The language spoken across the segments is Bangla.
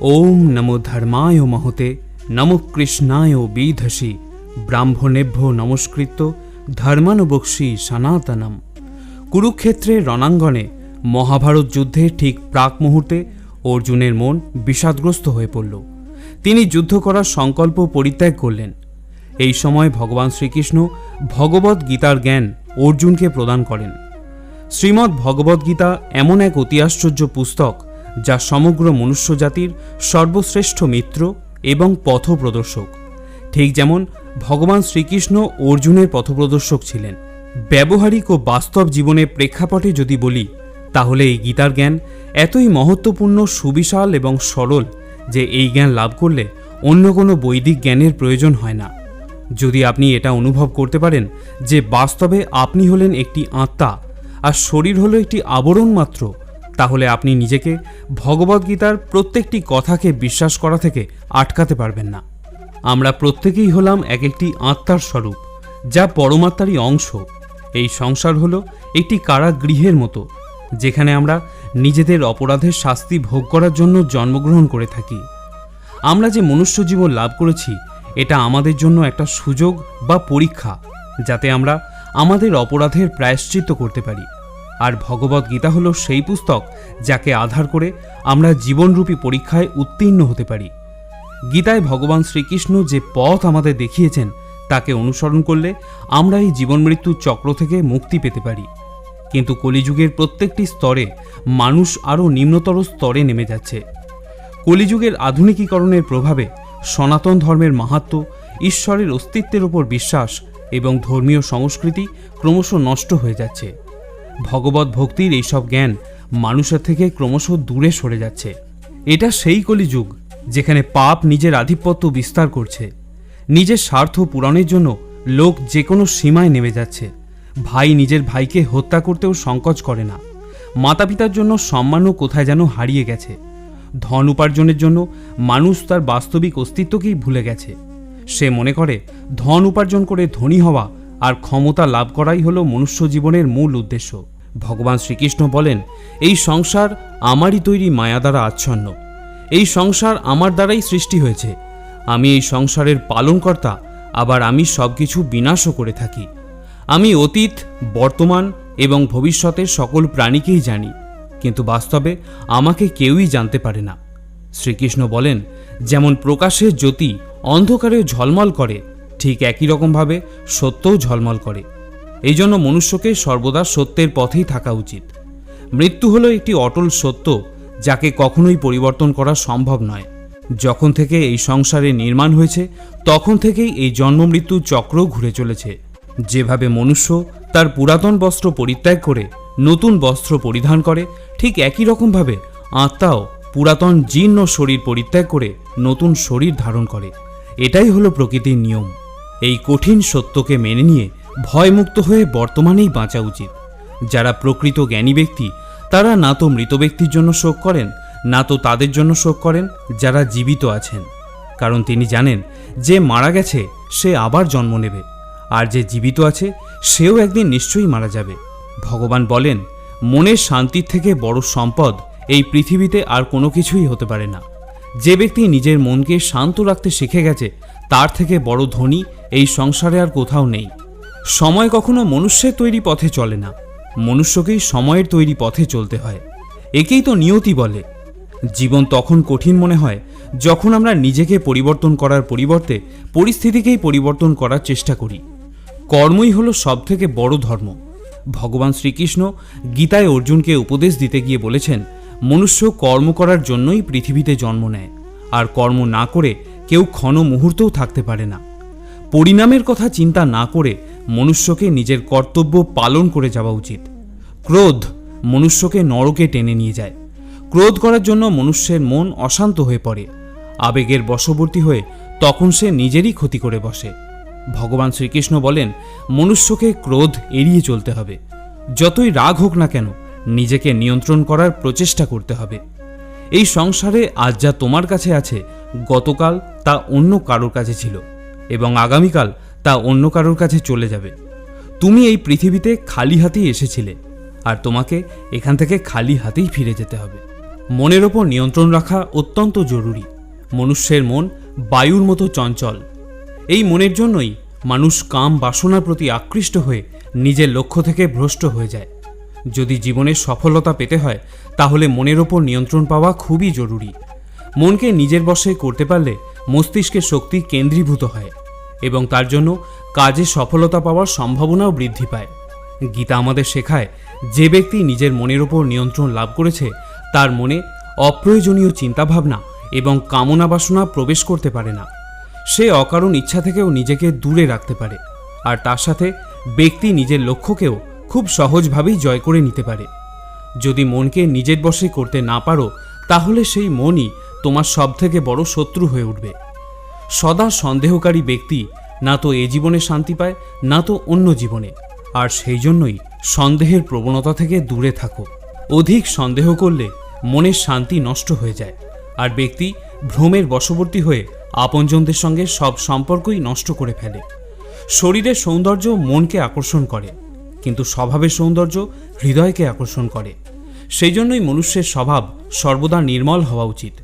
ওম নমো ধর্মায় মহতে, নমো কৃষ্ণায় বিধসি, ব্রাহ্মণেভ্য নমস্কৃত্য ধর্মানুবক্সী সনাতনম। কুরুক্ষেত্রের রণাঙ্গনে মহাভারত যুদ্ধের ঠিক প্রাক মুহূর্তে অর্জুনের মন বিষাদগ্রস্ত হয়ে পড়ল। তিনি যুদ্ধ করার সংকল্প পরিত্যাগ করলেন। এই সময় ভগবান শ্রীকৃষ্ণ ভগবদ্ গীতার জ্ঞান অর্জুনকে প্রদান করেন। শ্রীমদ্ ভগবদ্গীতা এমন এক অতি আশ্চর্য পুস্তক যা সমগ্র মনুষ্য জাতির সর্বশ্রেষ্ঠ মিত্র এবং পথপ্রদর্শক। ঠিক যেমন ভগবান শ্রীকৃষ্ণ অর্জুনের পথপ্রদর্শক ছিলেন। ব্যবহারিক ও বাস্তব জীবনের প্রেক্ষাপটে যদি বলি, তাহলে এই গীতার জ্ঞান এতই মহত্বপূর্ণ, সুবিশাল এবং সরল যে এই জ্ঞান লাভ করলে অন্য কোনো বৈদিক জ্ঞানের প্রয়োজন হয় না। যদি আপনি এটা অনুভব করতে পারেন যে বাস্তবে আপনি হলেন একটি আত্মা আর শরীর হলো একটি আবরণ মাত্র তাহলে আপনি নিজেকে ভগবদ্গীতার প্রত্যেকটি কথাকে বিশ্বাস করা থেকে আটকাতে পারবেন না। আমরা প্রত্যেকেই হলাম এক একটি আত্মার স্বরূপ, যা পরমাত্মারই অংশ। এই সংসার হলো একটি কারাগৃহের মতো, যেখানে আমরা নিজেদের অপরাধের শাস্তি ভোগ করার জন্য জন্মগ্রহণ করে থাকি। আমরা যে মনুষ্য জীবন লাভ করেছি, এটা আমাদের জন্য একটা সুযোগ বা পরীক্ষা, যাতে আমরা আমাদের অপরাধের প্রায়শ্চিত্ত করতে পারি। আর ভগবত গীতা হলো সেই পুস্তক যাকে আধার করে আমরা জীবনরূপী পরীক্ষায় উত্তীর্ণ হতে পারি। গীতায় ভগবান শ্রীকৃষ্ণ যে পথ আমাদের দেখিয়েছেন, তাকে অনুসরণ করলে আমরা এই জীবন মৃত্যুর চক্র থেকে মুক্তি পেতে পারি। কিন্তু কলিযুগের প্রত্যেকটি স্তরে মানুষ আরও নিম্নতর স্তরে নেমে যাচ্ছে। কলিযুগের আধুনিকীকরণের প্রভাবে সনাতন ধর্মের মাহাত্ম্য ঈশ্বরের অস্তিত্বের ওপর বিশ্বাস এবং ধর্মীয় সংস্কৃতি ক্রমশ নষ্ট হয়ে যাচ্ছে। ভগবত ভক্তির এইসব জ্ঞান মানুষের থেকে ক্রমশ দূরে সরে যাচ্ছে। এটা সেই কলিযুগ যেখানে পাপ নিজের আধিপত্য বিস্তার করছে। নিজের স্বার্থ পূরণের জন্য লোক যে কোনো সীমায় নেমে যাচ্ছে। ভাই নিজের ভাইকে হত্যা করতেও সংকোচ করে না। মাতা পিতার জন্য সম্মানও কোথায় যেন হারিয়ে গেছে। ধন উপার্জনের জন্য মানুষ তার বাস্তবিক অস্তিত্বকেই ভুলে গেছে। সে মনে করে, ধন উপার্জন করে ধনী হওয়া আর ক্ষমতা লাভ করাই হলো মনুষ্য জীবনের মূল উদ্দেশ্য। ভগবান শ্রীকৃষ্ণ বলেন, এই সংসার আমারই তৈরি মায়া দ্বারা আচ্ছন্ন। এই সংসার আমার দ্বারাই সৃষ্টি হয়েছে। আমি এই সংসারের পালনকর্তা, আবার আমি সব কিছু বিনাশও করে থাকি। আমি অতীত, বর্তমান এবং ভবিষ্যতের সকল প্রাণীকেই জানি, কিন্তু বাস্তবে আমাকে কেউই জানতে পারে না। শ্রীকৃষ্ণ বলেন, যেমন প্রকাশের জ্যোতি অন্ধকারেও ঝলমল করে, ঠিক একই রকমভাবে সত্যও ঝলমল করে। এই জন্য মনুষ্যকে সর্বদা সত্যের পথেই থাকা উচিত। মৃত্যু হলো একটি অটল সত্য, যাকে কখনোই পরিবর্তন করা সম্ভব নয়। যখন থেকে এই সংসারে নির্মাণ হয়েছে, তখন থেকেই এই জন্ম মৃত্যু চক্র ঘুরে চলেছে। যেভাবে মনুষ্য তার পুরাতন বস্ত্র পরিত্যাগ করে, নতুন বস্ত্র পরিধান করে, ঠিক একই রকমভাবে আত্মাও পুরাতন জীর্ণ শরীর পরিত্যাগ করে নতুন শরীর ধারণ করে। এটাই হলো প্রকৃতির নিয়ম। এই কঠিন সত্যকে মেনে নিয়ে ভয়মুক্ত হয়ে বর্তমানেই বাঁচা উচিত। যারা প্রকৃত জ্ঞানী ব্যক্তি, তারা না তো মৃত ব্যক্তির জন্য শোক করেন, না তো তাদের জন্য শোক করেন যারা জীবিত আছেন। কারণ তিনি জানেন, যে মারা গেছে, সে আবার জন্ম নেবে। আর যে জীবিত আছে, সেও একদিন নিশ্চয়ই মারা যাবে। ভগবান বলেন মনের শান্তির থেকে বড় সম্পদ এই পৃথিবীতে আর কোনো কিছুই হতে পারে না। যে ব্যক্তি নিজের মনকে শান্ত রাখতে শিখে গেছে, তার থেকে বড় ধনী এই সংসারে আর কোথাও নেই। সময় কখনো মনুষ্যের তৈরি পথে চলে না। মনুষ্যকেই সময়ের তৈরি পথে চলতে হয়। একেই তো নিয়তি বলে। জীবন তখন কঠিন মনে হয়, যখন আমরা নিজেকে পরিবর্তন করার পরিবর্তে পরিস্থিতিকেই পরিবর্তন করার চেষ্টা করি। কর্মই হলো সবথেকে বড় ধর্ম। ভগবান শ্রীকৃষ্ণ গীতায় অর্জুনকে উপদেশ দিতে গিয়ে বলেছেন, মনুষ্য কর্ম করার জন্যই পৃথিবীতে জন্ম নেয়, আর কর্ম না করে কেউ ক্ষণ মুহূর্তও থাকতে পারে না। পরিণামের কথা চিন্তা না করে মনুষ্যকে নিজের কর্তব্য পালন করে যাওয়া উচিত। ক্রোধ মনুষ্যকে নরকে টেনে নিয়ে যায়। ক্রোধ করার জন্য মনুষ্যের মন অশান্ত হয়ে পড়ে। আবেগের বশবর্তী হয়ে তখন সে নিজেরই ক্ষতি করে বসে। ভগবান শ্রীকৃষ্ণ বলেন, মনুষ্যকে ক্রোধ এড়িয়ে চলতে হবে। যতই রাগ হোক না কেন, নিজেকে নিয়ন্ত্রণ করার প্রচেষ্টা করতে হবে। এই সংসারে আজ যা তোমার কাছে আছে, গতকাল তা অন্য কারোর কাছে ছিল। এবং আগামীকাল তা অন্য কারোর কাছে চলে যাবে। তুমি এই পৃথিবীতে খালি হাতেই এসেছিলে, আর তোমাকে এখান থেকে খালি হাতেই ফিরে যেতে হবে। মনের ওপর নিয়ন্ত্রণ রাখা অত্যন্ত জরুরি। মনুষ্যের মন বায়ুর মতো চঞ্চল। এই মনের জন্যই মানুষ কাম বাসনার প্রতি আকৃষ্ট হয়ে নিজের লক্ষ্য থেকে ভ্রষ্ট হয়ে যায়। যদি জীবনে সফলতা পেতে হয়, তাহলে মনের ওপর নিয়ন্ত্রণ পাওয়া খুবই জরুরি। মনকে নিজের বশে করতে পারলে মস্তিষ্কের শক্তি কেন্দ্রীভূত হয় এবং তার জন্য কাজে সফলতা পাওয়ার সম্ভাবনাও বৃদ্ধি পায়। গীতা আমাদের শেখায়, যে ব্যক্তি নিজের মনের ওপর নিয়ন্ত্রণ লাভ করেছে, তার মনে অপ্রয়োজনীয় চিন্তাভাবনা এবং কামনা বাসনা প্রবেশ করতে পারে না। সে অকারণ ইচ্ছা থেকেও নিজেকে দূরে রাখতে পারে আর তার সাথে ব্যক্তি নিজের লক্ষ্যকেও খুব সহজভাবেই জয় করে নিতে পারে। যদি মনকে নিজের বশে করতে না পারো, তাহলে সেই মনই তোমার সবথেকে বড় শত্রু হয়ে উঠবে। সদা সন্দেহকারী ব্যক্তি না তো এ জীবনে শান্তি পায়, না তো অন্য জীবনে। আর সেই জন্যই সন্দেহের প্রবণতা থেকে দূরে থাকো। অধিক সন্দেহ করলে মনের শান্তি নষ্ট হয়ে যায়। আর ব্যক্তি ভ্রমের বশবর্তী হয়ে আপনজনদের সঙ্গে সব সম্পর্কই নষ্ট করে ফেলে। শরীরের সৌন্দর্য মনকে আকর্ষণ করে, কিন্তু স্বভাবের সৌন্দর্য হৃদয়কে আকর্ষণ করে। সেই জন্যই মনুষ্যের স্বভাব সর্বদা নির্মল হওয়া উচিত।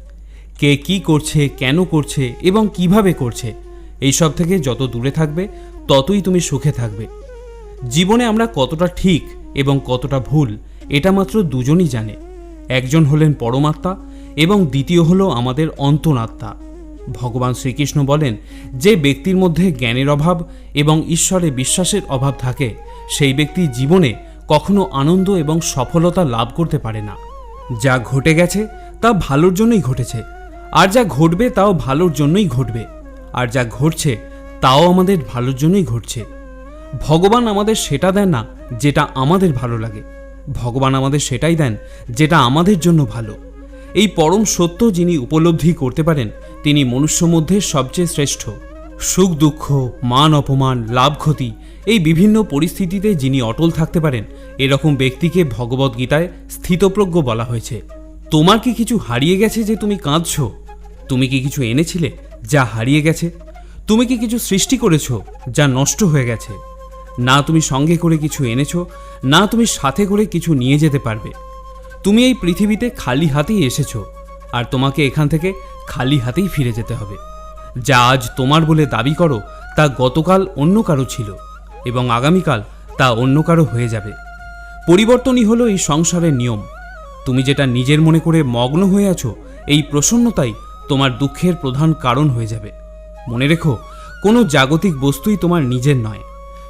কে কি করছে, কেন করছে এবং কীভাবে করছে এইসব থেকে যত দূরে থাকবে, ততই তুমি সুখে থাকবে। জীবনে আমরা কতটা ঠিক এবং কতটা ভুল, এটা মাত্র দুজনই জানে। একজন হলেন পরমাত্মা এবং দ্বিতীয় হলো আমাদের অন্তরাত্মা। ভগবান শ্রীকৃষ্ণ বলেন, যে ব্যক্তির মধ্যে জ্ঞানের অভাব এবং ঈশ্বরে বিশ্বাসের অভাব থাকে, সেই ব্যক্তি জীবনে কখনো আনন্দ এবং সফলতা লাভ করতে পারে না। যা ঘটে গেছে, তা ভালোর জন্যই ঘটেছে। আর যা ঘটবে তাও ভালোর জন্যই ঘটবে। আর যা ঘটছে তাও আমাদের ভালোর জন্যই ঘটছে। ভগবান আমাদের সেটা দেন না যেটা আমাদের ভালো লাগে। ভগবান আমাদের সেটাই দেন যেটা আমাদের জন্য ভালো। এই পরম সত্য যিনি উপলব্ধি করতে পারেন, তিনি মনুষ্য মধ্যে সবচেয়ে শ্রেষ্ঠ। সুখ, দুঃখ, মান, অপমান, লাভ, ক্ষতি এই বিভিন্ন পরিস্থিতিতে যিনি অটল থাকতে পারেন, এরকম ব্যক্তিকে ভগবদ্গীতায় স্থিতপ্রজ্ঞ বলা হয়েছে। তোমার কি কিছু হারিয়ে গেছে যে তুমি কাঁদছ? তুমি কি কিছু এনেছিলে যা হারিয়ে গেছে? তুমি কি কিছু সৃষ্টি করেছ যা নষ্ট হয়ে গেছে? না তুমি সঙ্গে করে কিছু এনেছো, না তুমি সাথে করে কিছু নিয়ে যেতে পারবে। তুমি এই পৃথিবীতে খালি হাতেই এসেছ, আর তোমাকে এখান থেকে খালি হাতেই ফিরে যেতে হবে। যা আজ তোমার বলে দাবি করো, তা গতকাল অন্য কারও ছিল, এবং আগামীকাল তা অন্য কারও হয়ে যাবে। পরিবর্তনই হলো এই সংসারের নিয়ম। তুমি যেটা নিজের মনে করে মগ্ন হয়ে আছো, এই প্রসন্নতাই তোমার দুঃখের প্রধান কারণ হয়ে যাবে। মনে রেখো, কোনো জাগতিক বস্তুই তোমার নিজের নয়।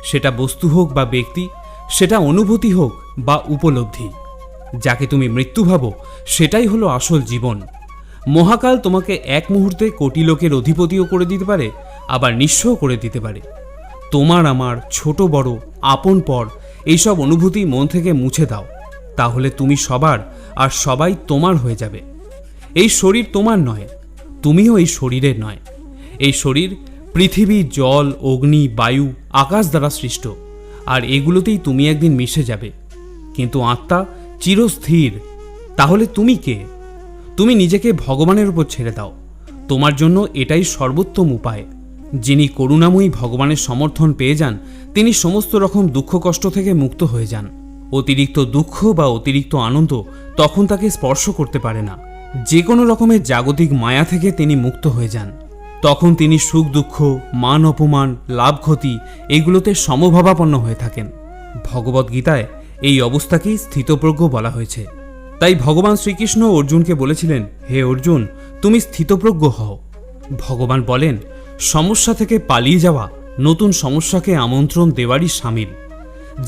সেটা বস্তু হোক বা ব্যক্তি, সেটা অনুভূতি হোক বা উপলব্ধি। যাকে তুমি মৃত্যু ভাবো, সেটাই হলো আসল জীবন। মহাকাল তোমাকে এক মুহূর্তে কোটি লোকের অধিপতিও করে দিতে পারে, আবার নিঃস্বও করে দিতে পারে। তোমার আমার ছোট বড় আপন পর, এইসব অনুভূতি মন থেকে মুছে দাও। তাহলে তুমি সবার আর সবাই তোমার হয়ে যাবে। এই শরীর তোমার নয়, তুমিও এই শরীরের নয়। এই শরীর পৃথিবী, জল, অগ্নি, বায়ু, আকাশ দ্বারা সৃষ্ট, আর এগুলোতেই তুমি একদিন মিশে যাবে। কিন্তু আত্মা চিরস্থির, তাহলে তুমি কে? তুমি নিজেকে ভগবানের উপর ছেড়ে দাও। তোমার জন্য এটাই সর্বোত্তম উপায়। যিনি করুণাময়ী ভগবানের সমর্থন পেয়ে যান, তিনি সমস্ত রকম দুঃখ কষ্ট থেকে মুক্ত হয়ে যান। অতিরিক্ত দুঃখ বা অতিরিক্ত আনন্দ তখন তাকে স্পর্শ করতে পারে না। যে কোনো রকমের জাগতিক মায়া থেকে তিনি মুক্ত হয়ে যান। তখন তিনি সুখ, দুঃখ, মান অপমান, লাভ, ক্ষতি এগুলোতে সমভাবাপন্ন হয়ে থাকেন। ভগবদ্গীতায় এই অবস্থাকেই স্থিতপ্রজ্ঞ বলা হয়েছে। তাই ভগবান শ্রীকৃষ্ণ অর্জুনকে বলেছিলেন, হে অর্জুন, তুমি স্থিতপ্রজ্ঞ হও। ভগবান বলেন, সমস্যা থেকে পালিয়ে যাওয়া নতুন সমস্যাকে আমন্ত্রণ দেওয়ারই সামিল।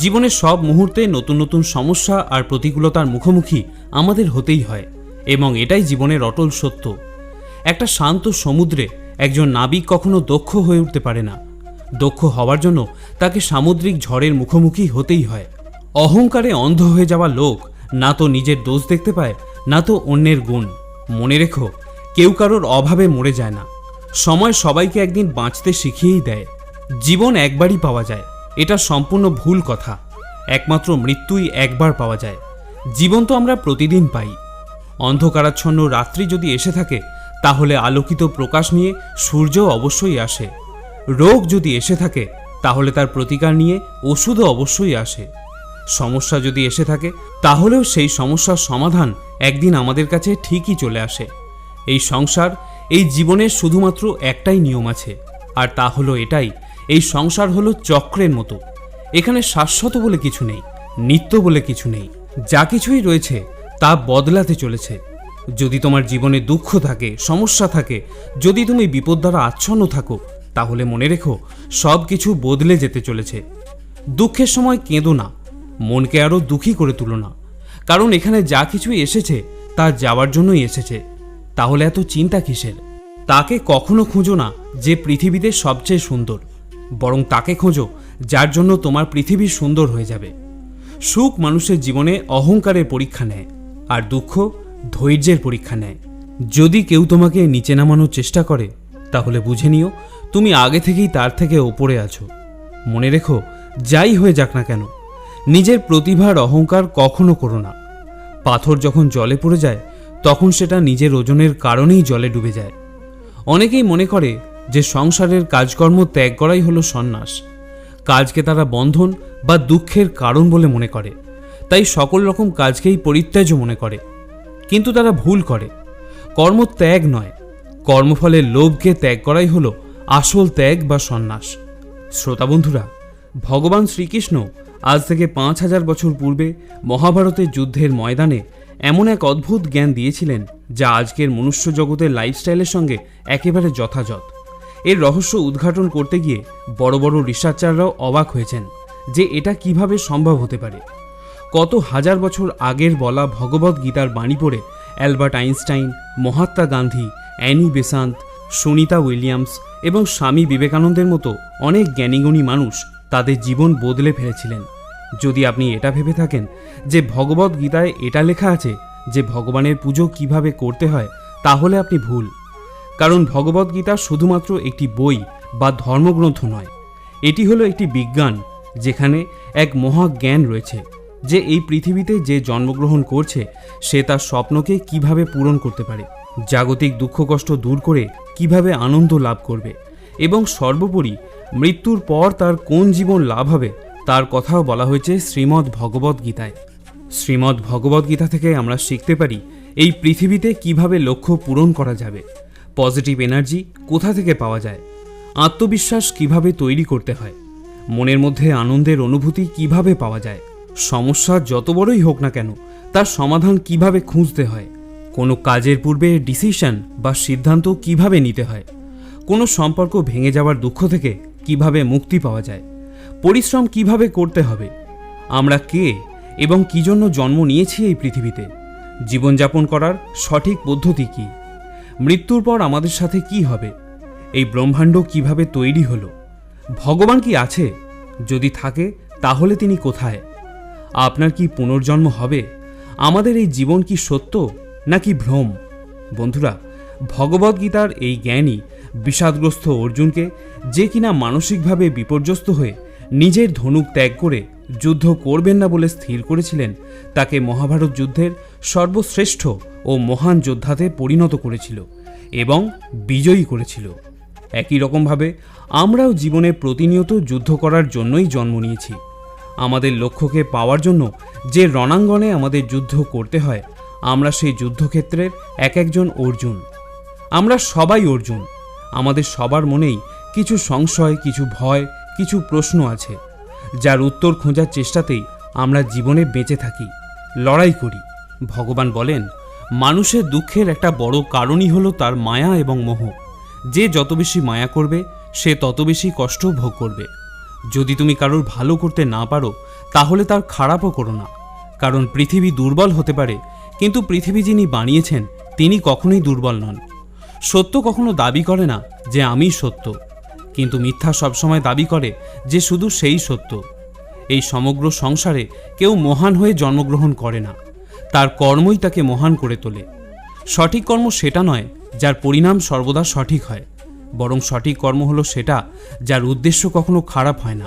জীবনের সব মুহূর্তে নতুন নতুন সমস্যা আর প্রতিকূলতার মুখোমুখি আমাদের হতেই হয়, এবং এটাই জীবনের অটল সত্য। একটা শান্ত সমুদ্রে একজন নাবিক কখনো দক্ষ হয়ে উঠতে পারে না। দক্ষ হওয়ার জন্য তাকে সামুদ্রিক ঝড়ের মুখোমুখি হতেই হয়। অহংকারে অন্ধ হয়ে যাওয়া লোক না তো নিজের দোষ দেখতে পায়, না তো অন্যের গুণ। মনে রেখো, কেউ কারোর অভাবে মরে যায় না। সময় সবাইকে একদিন বাঁচতে শিখিয়েই দেয়। জীবন একবারই পাওয়া যায়। এটা সম্পূর্ণ ভুল কথা। একমাত্র মৃত্যুই একবার পাওয়া যায়। জীবন তো আমরা প্রতিদিন পাই। অন্ধকারাচ্ছন্ন রাত্রি যদি এসে থাকে, তাহলে আলোকিত প্রকাশ নিয়ে সূর্য অবশ্যই আসে। রোগ যদি এসে থাকে, তাহলে তার প্রতিকার নিয়ে ওষুধও অবশ্যই আসে। সমস্যা যদি এসে থাকে, তাহলেও সেই সমস্যার সমাধান একদিন আমাদের কাছে ঠিকই চলে আসে। এই সংসার, এই জীবনের শুধুমাত্র একটাই নিয়ম আছে, আর তা হলো এটাই এই সংসার হলো চক্রের মতো। এখানে শাশ্বত বলে কিছু নেই, নিত্য বলে কিছু নেই। যা কিছুই রয়েছে, তা বদলাতে চলেছে। যদি তোমার জীবনে দুঃখ থাকে, সমস্যা থাকে, যদি তুমি বিপদ দ্বারা আচ্ছন্ন থাকো, তাহলে মনে রেখো, সব কিছু বদলে যেতে চলেছে। দুঃখের সময় কেঁদো না, মনকে আরও দুঃখী করে তুলো না। কারণ এখানে যা কিছুই এসেছে, তা যাওয়ার জন্যই এসেছে। তাহলে এত চিন্তা কিসের? তাকে কখনো খুঁজো না যে পৃথিবীতে সবচেয়ে সুন্দর। বরং তাকে খোঁজো, যার জন্য তোমার পৃথিবী সুন্দর হয়ে যাবে। সুখ মানুষের জীবনে অহংকারের পরীক্ষা নেয়, আর দুঃখ ধৈর্যের পরীক্ষা নেয়। যদি কেউ তোমাকে নিচে নামানোর চেষ্টা করে, তাহলে বুঝে নিও, তুমি আগে থেকেই তার থেকে ওপরে আছো। মনে রেখো, যাই হয়ে যাক না কেন, নিজের প্রতিভার অহংকার কখনো করো না। পাথর যখন জলে পড়ে যায়, তখন সেটা নিজের ওজনের কারণেই জলে ডুবে যায়। অনেকেই মনে করে যে সংসারের কাজকর্ম ত্যাগ করাই হলো সন্ন্যাস। কাজকে তারা বন্ধন বা দুঃখের কারণ বলে মনে করে। তাই সকল রকম কাজকেই পরিত্যাজ মনে করে। কিন্তু তারা ভুল করে। কর্ম ত্যাগ নয়। কর্মফলের লোভকে ত্যাগ করাই হলো আসল ত্যাগ বা সন্ন্যাস। শ্রোতা বন্ধুরা, ভগবান শ্রীকৃষ্ণ আজ থেকে পাঁচ হাজার বছর পূর্বে মহাভারতের যুদ্ধের ময়দানে এমন এক অদ্ভুত জ্ঞান দিয়েছিলেন যা আজকের মনুষ্য জগতের লাইফস্টাইলের সঙ্গে একেবারে যথাযথ। এর রহস্য উদ্ঘাটন করতে গিয়ে বড় বড় রিসার্চাররাও অবাক হয়েছেন যে এটা কীভাবে সম্ভব হতে পারে। কত হাজার বছর আগের বলা ভগবত গীতার বাণী পড়ে Albert Einstein, Mahatma Gandhi, Annie Besant, Sunita Williams এবং স্বামী বিবেকানন্দের মতো অনেক জ্ঞানীগুণী মানুষ তাদের জীবন বদলে ফেলেছিলেন। যদি আপনি এটা ভেবে থাকেন যে ভগবত গীতায় এটা লেখা আছে যে ভগবানের পুজো কীভাবে করতে হয়, তাহলে আপনি ভুল। কারণ ভগবত গীতা শুধুমাত্র একটি বই বা ধর্মগ্রন্থ নয়। এটি হলো একটি বিজ্ঞান, যেখানে এক মহাজ্ঞান রয়েছে, যে এই পৃথিবীতে যে জন্মগ্রহণ করছে, সে তার স্বপ্নকে কীভাবে পূরণ করতে পারে, জাগতিক দুঃখ কষ্ট দূর করে কীভাবে আনন্দ লাভ করবে, এবং সর্বোপরি মৃত্যুর পর তার কোন জীবন লাভ হবে, তার কথাও বলা হয়েছে শ্রীমদ্ ভগবত গীতায়। শ্রীমদ্ ভগবত গীতা থেকে আমরা শিখতে পারি, এই পৃথিবীতে কীভাবে লক্ষ্য পূরণ করা যাবে। পজিটিভ এনার্জি কোথা থেকে পাওয়া যায়? আত্মবিশ্বাস কীভাবে তৈরি করতে হয়? মনের মধ্যে আনন্দের অনুভূতি কীভাবে পাওয়া যায়? সমস্যা যত বড়ই হোক না কেন, তার সমাধান কীভাবে খুঁজতে হয়? কোনো কাজের পূর্বে ডিসিশন বা সিদ্ধান্ত কীভাবে নিতে হয়? কোনো সম্পর্ক ভেঙে যাওয়ার দুঃখ থেকে কীভাবে মুক্তি পাওয়া যায়? পরিশ্রম কীভাবে করতে হবে? আমরা কে এবং কি জন্য জন্ম নিয়েছি এই পৃথিবীতে? জীবনযাপন করার সঠিক পদ্ধতি কী? মৃত্যুর পর আমাদের সাথে কি হবে? এই ব্রহ্মাণ্ড কীভাবে তৈরি হলো? ভগবান কি আছে? যদি থাকে, তাহলে তিনি কোথায়? আপনার কি পুনর্জন্ম হবে? আমাদের এই জীবন কি সত্য নাকি ভ্রম? বন্ধুরা ভগবদ্গীতার এই জ্ঞানই বিষাদগ্রস্ত অর্জুনকে যে কিনা মানসিকভাবে বিপর্যস্ত হয়ে নিজের ধনুক ত্যাগ করে যুদ্ধ করবেন না বলে স্থির করেছিলেন, তাকে মহাভারত যুদ্ধের সর্বশ্রেষ্ঠ ও মহান যোদ্ধাতে পরিণত করেছিল এবং বিজয়ী করেছিল। একই রকমভাবে আমরাও জীবনে প্রতিনিয়ত যুদ্ধ করার জন্যই জন্ম নিয়েছি। আমাদের লক্ষ্যকে পাওয়ার জন্য যে রণাঙ্গনে আমাদের যুদ্ধ করতে হয়, আমরা সেই যুদ্ধক্ষেত্রের এক একজন অর্জুন। আমরা সবাই অর্জুন। আমাদের সবার মনেই কিছু সংশয়, কিছু ভয়, কিছু প্রশ্ন আছে। যার উত্তর খোঁজার চেষ্টাতেই আমরা জীবনে বেঁচে থাকি। লড়াই করি। ভগবান বলেন, মানুষের দুঃখের একটা বড় কারণই হলো তার মায়া এবং মোহ। যে যত বেশি মায়া করবে, সে তত বেশি কষ্ট ভোগ করবে। যদি তুমি কারোর ভালো করতে না পারো, তাহলে তার খারাপও করো না। কারণ পৃথিবী দুর্বল হতে পারে, কিন্তু পৃথিবী যিনি বানিয়েছেন, তিনি কখনোই দুর্বল নন। সত্য কখনো দাবি করে না যে আমি সত্য। কিন্তু মিথ্যা সবসময় দাবি করে যে শুধু সেই সত্য। এই সমগ্র সংসারে কেউ মহান হয়ে জন্মগ্রহণ করে না। তার কর্মই তাকে মহান করে তোলে। সঠিক কর্ম সেটা নয় যার পরিণাম সর্বদা সঠিক হয়। বরং সঠিক কর্ম হলো সেটা যার উদ্দেশ্য কখনো খারাপ হয় না।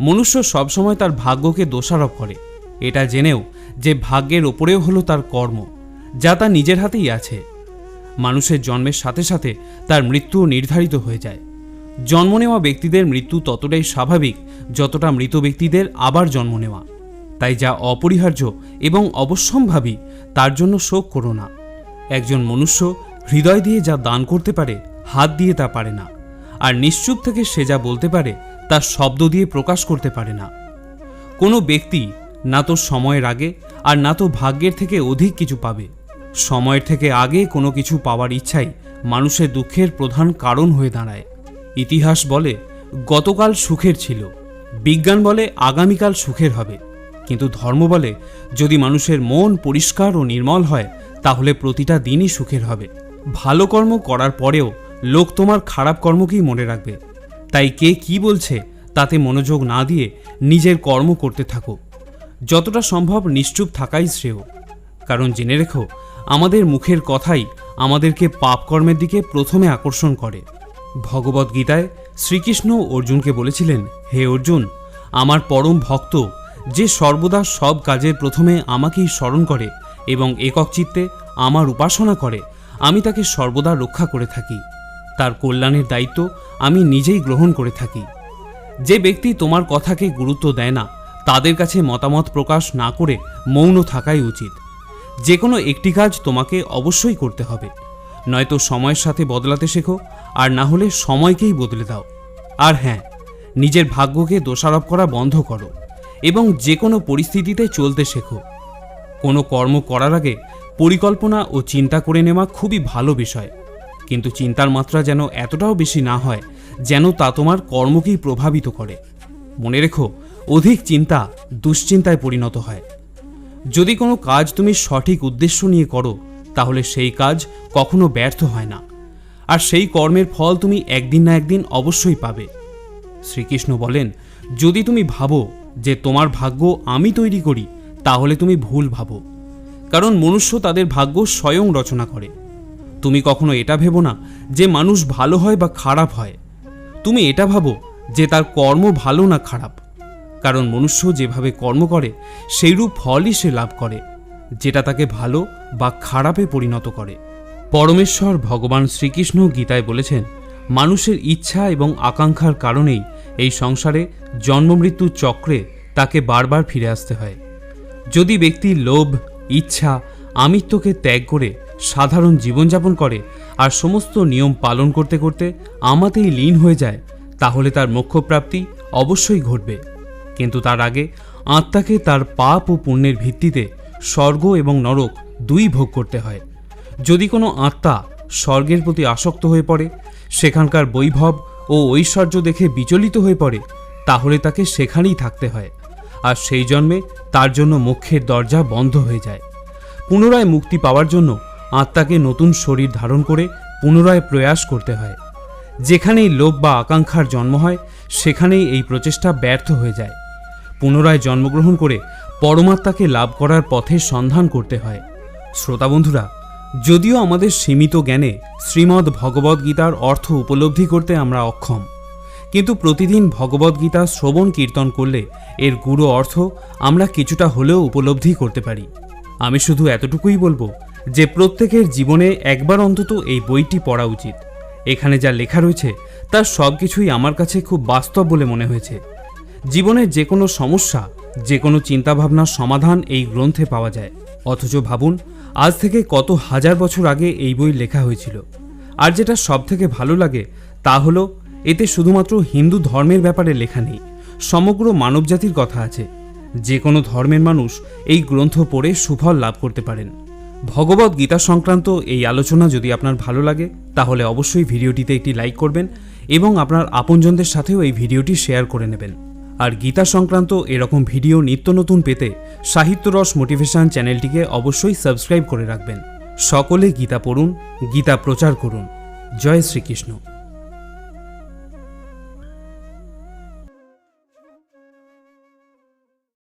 মনুষ্য সবসময় তার ভাগ্যকে দোষারোপ করে। এটা জেনেও যে ভাগ্যের ওপরেও হলো তার কর্ম, যা তার নিজের হাতেই আছে। মানুষের জন্মের সাথে সাথে তার মৃত্যুও নির্ধারিত হয়ে যায়। জন্ম নেওয়া ব্যক্তিদের মৃত্যু ততটাই স্বাভাবিক যতটা মৃত ব্যক্তিদের আবার জন্ম নেওয়া। তাই যা অপরিহার্য এবং অবশ্যম্ভাবী, তার জন্য শোক করো না। একজন মনুষ্য হৃদয় দিয়ে যা দান করতে পারে, হাত দিয়ে তা পারে না। আর নিশ্চুপ থেকে সে যা বলতে পারে, তা শব্দ দিয়ে প্রকাশ করতে পারে না। কোনো ব্যক্তি না তো সময়ের আগে আর না তো ভাগ্যের থেকে অধিক কিছু পাবে। সময়ের থেকে আগে কোনো কিছু পাওয়ার ইচ্ছাই মানুষের দুঃখের প্রধান কারণ হয়ে দাঁড়ায়। ইতিহাস বলে, গতকাল সুখের ছিল, বিজ্ঞান বলে আগামীকাল সুখের হবে। কিন্তু ধর্ম বলে, যদি মানুষের মন পরিষ্কার ও নির্মল হয়, তাহলে প্রতিটা দিনই সুখের হবে। ভালো কর্ম করার পরেও লোক তোমার খারাপ কর্মকেই মনে রাখবে। তাই কে কি বলছে, তাতে মনোযোগ না দিয়ে নিজের কর্ম করতে থাকো। যতটা সম্ভব নিশ্চুপ থাকাই শ্রেয়। কারণ জেনে রেখো, আমাদের মুখের কথাই আমাদেরকে পাপকর্মের দিকে প্রথমে আকর্ষণ করে। ভগবত গীতায় শ্রীকৃষ্ণ অর্জুনকে বলেছিলেন, হে অর্জুন, আমার পরম ভক্ত, যে সর্বদা সব কাজের প্রথমে আমাকেই স্মরণ করে এবং একক চিত্তে আমার উপাসনা করে, আমি তাকে সর্বদা রক্ষা করে থাকি। তার কল্যাণের দায়িত্ব আমি নিজেই গ্রহণ করে থাকি। যে ব্যক্তি তোমার কথাকে গুরুত্ব দেয় না, তাদের কাছে মতামত প্রকাশ না করে মৌন থাকাই উচিত। যে কোনো একটি কাজ তোমাকে অবশ্যই করতে হবে। নয়তো সময়ের সাথে বদলাতে শেখো আর না হলে সময়কেই বদলে দাও। আর হ্যাঁ নিজের ভাগ্যকে দোষারোপ করা বন্ধ করো এবং যে কোনো পরিস্থিতিতে চলতে শেখো। কোনো কর্ম করার আগে পরিকল্পনা ও চিন্তা করে নেওয়া খুবই ভালো বিষয়। কিন্তু চিন্তার মাত্রা যেন এতটাও বেশি না হয় যেন তা তোমার কর্মকেই প্রভাবিত করে। মনে রেখো, অধিক চিন্তা দুশ্চিন্তায় পরিণত হয়। যদি কোনো কাজ তুমি সঠিক উদ্দেশ্য নিয়ে করো, তাহলে সেই কাজ কখনো ব্যর্থ হয় না। আর সেই কর্মের ফল তুমি একদিন না একদিন অবশ্যই পাবে। শ্রীকৃষ্ণ বলেন, যদি তুমি ভাবো যে তোমার ভাগ্য আমি তৈরি করি, তাহলে তুমি ভুল ভাবো। কারণ মনুষ্য তাদের ভাগ্য স্বয়ং রচনা করে। তুমি কখনো এটা ভেবো না যে মানুষ ভালো হয় বা খারাপ হয়। তুমি এটা ভাবো যে তার কর্ম ভালো না খারাপ। কারণ মনুষ্য যেভাবে কর্ম করে, সেইরূপ ফলই সে লাভ করে, যেটা তাকে ভালো বা খারাপে পরিণত করে। পরমেশ্বর ভগবান শ্রীকৃষ্ণ গীতায় বলেছেন, মানুষের ইচ্ছা এবং আকাঙ্ক্ষার কারণেই এই সংসারে জন্মমৃত্যুর চক্রে তাকে বারবার ফিরে আসতে হয়। যদি ব্যক্তি লোভ, ইচ্ছা, আমিত্বকে ত্যাগ করে সাধারণ জীবনযাপন করে আর সমস্ত নিয়ম পালন করতে করতে আমাতেই লীন হয়ে যায়, তাহলে তার মোক্ষপ্রাপ্তি অবশ্যই ঘটবে। কিন্তু তার আগে আত্মাকে তার পাপ ও পুণ্যের ভিত্তিতে স্বর্গ এবং নরক দুই ভোগ করতে হয়। যদি কোনো আত্মা স্বর্গের প্রতি আসক্ত হয়ে পড়ে, সেখানকার বৈভব ও ঐশ্বর্য দেখে বিচলিত হয়ে পড়ে, তাহলে তাকে সেখানেই থাকতে হয়। আর সেই জন্মে তার জন্য মোক্ষের দরজা বন্ধ হয়ে যায়। পুনরায় মুক্তি পাওয়ার জন্য আত্মাকে নতুন শরীর ধারণ করে পুনরায় প্রয়াস করতে হয়। যেখানেই লোভ বা আকাঙ্ক্ষার জন্ম হয়, সেখানেই এই প্রচেষ্টা ব্যর্থ হয়ে যায়। পুনরায় জন্মগ্রহণ করে পরমাত্মাকে লাভ করার পথে সন্ধান করতে হয়। শ্রোতা বন্ধুরা যদিও আমাদের সীমিত জ্ঞানে শ্রীমদ্ ভগবদ্গীতার অর্থ উপলব্ধি করতে আমরা অক্ষম। কিন্তু প্রতিদিন ভগবদ্গীতা শ্রবণ কীর্তন করলে এর গুরু অর্থ আমরা কিছুটা হলেও উপলব্ধি করতে পারি। আমি শুধু এতটুকুই বলব যে প্রত্যেকের জীবনে একবার অন্তত এই বইটি পড়া উচিত। এখানে যা লেখা রয়েছে তার সব কিছুই আমার কাছে খুব বাস্তব বলে মনে হয়েছে। জীবনের যে কোনো সমস্যা, যে কোনো চিন্তাভাবনার সমাধান এই গ্রন্থে পাওয়া যায়। অথচ ভাবুন আজ থেকে কত হাজার বছর আগে এই বই লেখা হয়েছিল। আর যেটা সব থেকে ভালো লাগে তা হলো, এতে শুধুমাত্র হিন্দু ধর্মের ব্যাপারে লেখা নেই, সমগ্র মানবজাতির কথা আছে। যে কোনো ধর্মের মানুষ এই গ্রন্থ পড়ে সুফল লাভ করতে পারেন। ভগবত গীতা সংক্রান্ত এই আলোচনা যদি আপনার ভালো লাগে, তাহলে অবশ্যই ভিডিওটিতে একটি লাইক করবেন এবং আপনার আপনজনদের সাথেও এই ভিডিওটি শেয়ার করে নেবেন। আর গীতা সংক্রান্ত এরকম ভিডিও নিত্য নতুন পেতে সাহিত্যরস মোটিভেশন চ্যানেলটিকে অবশ্যই সাবস্ক্রাইব করে রাখবেন। সকলে গীতা পড়ুন, গীতা প্রচার করুন। জয় শ্রীকৃষ্ণ।